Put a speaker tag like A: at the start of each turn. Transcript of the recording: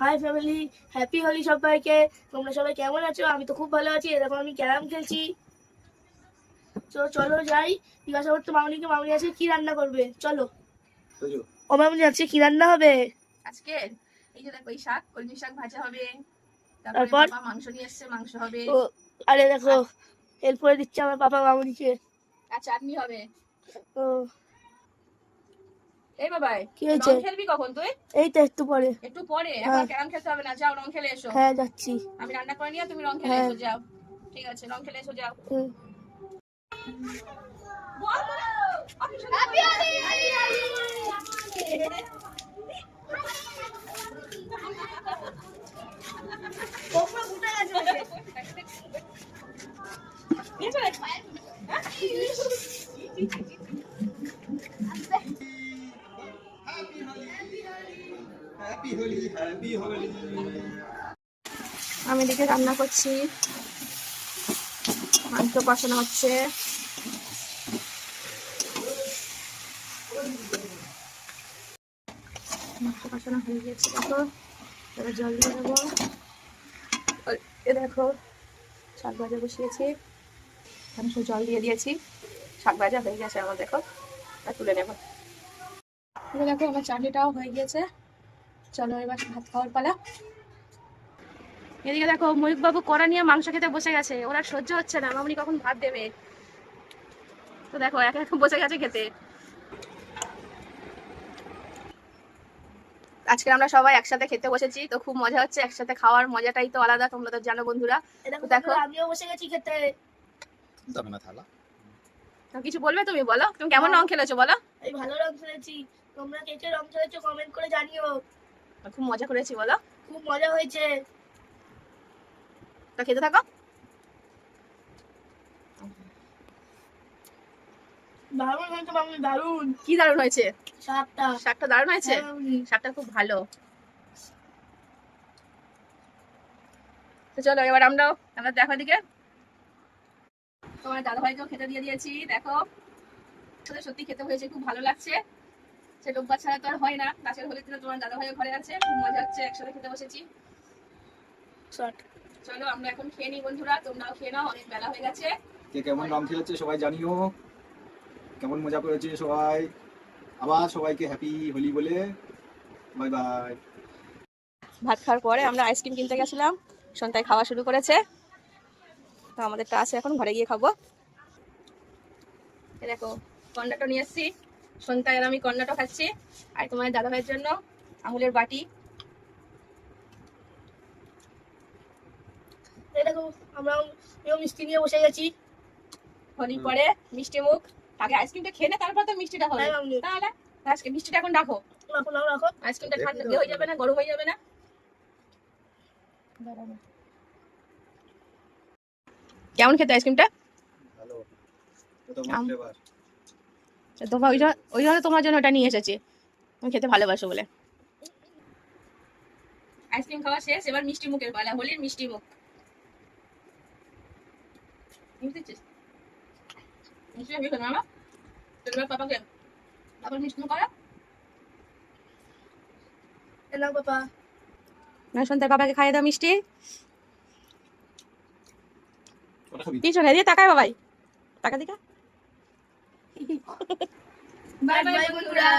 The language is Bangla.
A: হাই ফ্যামিলি হ্যাপি হোলি সবাইকে। তোমরা সবাই কেমন আছো? আমি তো খুব ভালো আছি। এরকম আমি ক্যারাম খেলছি। তো চলো যাই। জিজ্ঞাসা করতে মামনিকে মামনি আছে কি রান্না করবে? চলো। ও মামনি আজকে কি রান্না হবে?
B: আজকে এই যে দেখো এই শাক কলমি শাক ভাজা হবে।
A: তারপর?
B: তারপর? মাংস নিয়ে এসছে মাংস হবে।
A: ও আরে দেখো হেল্প করে দিচ্ছে আমার পাপা মামনিকে।
B: আর চাটনি হবে।
A: ও
B: এই বাবাই
A: কি হয়েছে?
B: খেলবি কখন তুই?
A: এই তো একটু পরে।
B: একটু পরে?
A: হ্যাঁ।
B: এখন ক্যারাম খেলতে হবে না? যাও রং খেলে এসো।
A: হ্যাঁ যাচ্ছি।
B: আমি রান্না করে নিয়ে তুমি রং খেলে
A: হ্যাঁ।
B: এসো যাও। ঠিক আছে রং খেলে এসো যাও।
A: হুম।
C: হ্যাপি হোলি হ্যাপি হোলি
B: আমি এদিকে রান্না করছি। মাংস কষানো হচ্ছে। মাংস কষানো হয়ে গেছে, দেখো। এবার জল দিয়ে দেবো। এ দেখো, শাক ভাজা বসিয়েছি। আমি সব জল দিয়ে দিয়েছি। শাক ভাজা হয়ে গেছে আমার, দেখো। তুলে নেব। দেখো, আমার চাটনিটাও হয়ে গিয়েছে। চলো এবার ভাত খাওয়ার পালা। এদিকে দেখো ময়ূক বাবু কড়া নিয়ে মাংস খেতে বসে গেছে ওরা সহ্য হচ্ছে না মামনি কখন ভাত দেবে? তো দেখো একা একা বসে গেছে খেতে। আজকে আমরা সবাই একসাথে খেতে বসেছি তো খুব মজা হচ্ছে একসাথে খাওয়ার মজাটাই তো আলাদা তোমরা তো জানো বন্ধুরা।
A: দেখো।
B: দেখো।
A: আমিও বসে গেছি খেতে।
C: যাবে না থালা।
B: কিছু বলবে তুমি বলো? তুমি কেমন রং খেলেছো বলো?
A: আমি ভালো রং খেলেছি। তোমরা কে কে রং খেলেছো কমেন্ট করে জানিও।
B: খুব মজা করেছি বলো।
A: খুব মজা হয়েছে।
B: তো খেতে থাকো।
A: দারুণ হয়েছে মামনি দারুণ।
B: কি দারুণ হয়েছে?
A: শাকটা।
B: শাকটা দারুণ হয়েছে?
A: হ্যাঁ,
B: শাকটা খুব ভালো। তো চলো এবার আমরাও আমরা দেখো দিকে তোমার দাদা ভাইকেও খেতে দিয়ে দিয়েছি দেখো। সত্যি খেতে হয়েছে খুব ভালো লাগছে। সে রোববার ছাড়া তো আর হয় না। গাছের হোলির দিনে তোমার দাদা ভাইও ঘরে আছে। খুব মজা হচ্ছে একসাথে খেতে বসেছি। চলো আমরা এখন খেয়ে নিই বন্ধুরা। তোমরাও খেয়ে নাও অনেক বেলা হয়ে গেছে।
C: কে কেমন রং খেলেছে সবাই জানিও। কেমন মজা করেছে সবাই। আবার সবাইকে হ্যাপি হোলি বলে। বাই বাই
B: ভাত খাওয়ার পরে আমরা আইসক্রিম কিনতে গেছিলাম। সন্ধ্যায় খাওয়া শুরু করেছে। তো আমাদেরটা আছে এখন ঘরে গিয়ে খাব। এই দেখো কর্নাটো নিয়ে এসেছি। সন্ধ্যায় আমি কর্নাটো খাচ্ছি আর তোমার দাদা ভাইয়ের জন্য আমুলের বাটি।
A: আমরা মিষ্টি নিয়ে বসে গেছি।
B: পরে মিষ্টি মুখ। আগে আইসক্রিমটা খেয়ে নে তারপর তো মিষ্টিটা হবে।
A: হ্যাঁ,
B: তাহলে আজকে মিষ্টিটা এখন রাখো।
A: রাখো রাখো।
B: আইসক্রিমটা ঠান্ডা হয়ে যাবে না গরম হয়ে যাবে না। কেমন খেতে আইসক্রিমটা?
C: ভালো।
B: তোমার ওই জন্য ওই জন্য তোমার জন্য ওটা নিয়ে এসেছি। তুমি খেতে ভালোবাসো বলে। আইসক্রিম খাওয়া শেষ এবার মিষ্টি মুখের পালা হোলির মিষ্টি মুখ। মিষ্টি মিষ্টি হবে মামা? তো পাপাকে তারপর মিষ্টি মুখ করা
A: এই নাও পাপা।
B: না শুনতে বাবাকে খাইয়ে দাও মিষ্টি। দিয়ে তাকায় বাবাই। টাকা দিকা।
A: বাই বাই বন্ধুরা।